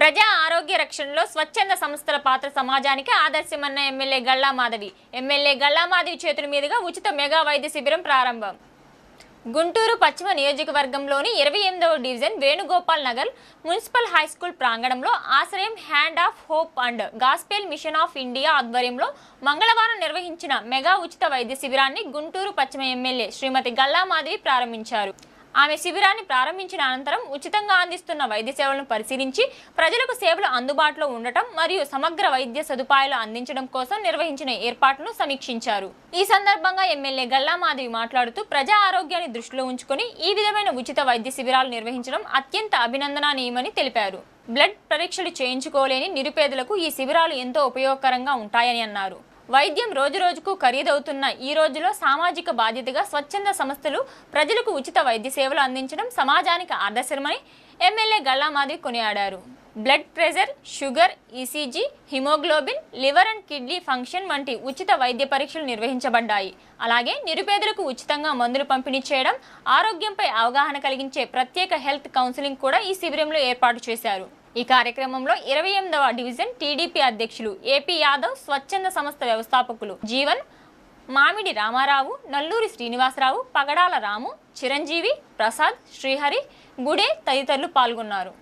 ప్రజా ఆరోగ్య రక్షణలో స్వచ్ఛంద సంస్థల పాత్ర సమాజానికి ఆదర్శమన్న ఎమ్మెల్యే గల్లా మాధవి. ఎమ్మెల్యే గల్లా మాధవి చేతుల మీదుగా ఉచిత మెగా వైద్య శిబిరం ప్రారంభం. గుంటూరు పశ్చిమ నియోజకవర్గంలోని ఇరవై ఎనిమిదవ division Venugopal Nagar municipal high school ప్రాంగణంలో ఆశ్రయం hand of hope and gospel mission of India ఆధ్వర్యంలో మంగళవారం నిర్వహించిన మెగా ఉచిత వైద్య శిబిరాన్ని గుంటూరు పశ్చిమ ఎమ్మెల్యే శ్రీమతి గల్లా మాధవి ప్రారంభించారు. ఆమె శిబిరాన్ని ప్రారంభించిన అనంతరం ఉచితంగా అందిస్తున్న వైద్య సేవలను పరిశీలించి ప్రజలకు సేవలు అందుబాటులో ఉండటం మరియు సమగ్ర వైద్య సదుపాయాలు అందించడం కోసం నిర్వహించిన ఏర్పాట్లను సమీక్షించారు. ఈ సందర్భంగా ఎమ్మెల్యే గల్లామాధవి మాట్లాడుతూ ప్రజా ఆరోగ్యాన్ని దృష్టిలో ఉంచుకొని ఈ విధమైన ఉచిత వైద్య శిబిరాలు నిర్వహించడం అత్యంత అభినందనీయమని తెలిపారు. బ్లడ్ పరీక్షలు చేయించుకోలేని నిరుపేదలకు ఈ శిబిరాలు ఎంతో ఉపయోగకరంగా ఉంటాయని అన్నారు. వైద్యం రోజురోజుకు ఖరీదవుతున్న ఈ రోజులో సామాజిక బాధ్యతగా స్వచ్ఛంద సంస్థలు ప్రజలకు ఉచిత వైద్య సేవలు అందించడం సమాజానికి ఆదర్శమని ఎమ్మెల్యే గల్లామాధవి కొనియాడారు. Blood pressure sugar ECG haemoglobin liver and kidney function వంటి ఉచిత వైద్య పరీక్షలు నిర్వహించబడ్డాయి. అలాగే నిరుపేదలకు ఉచితంగా మందులు పంపిణీ చేయడం ఆరోగ్యంపై అవగాహన కలిగించే ప్రత్యేక హెల్త్ కౌన్సిలింగ్ కూడా ఈ శిబిరంలో ఏర్పాటు చేశారు. ఈ కార్యక్రమంలో ఇరవై ఎనిమిదవ డివిజన్ టీడీపీ అధ్యక్షులు ఏపీ యాదవ్ స్వచ్ఛంద సంస్థ వ్యవస్థాపకులు జీవన్ మామిడి రామారావు నల్లూరి శ్రీనివాసరావు పగడాల రాము చిరంజీవి ప్రసాద్ శ్రీహరి గుడే తదితరులు పాల్గొన్నారు.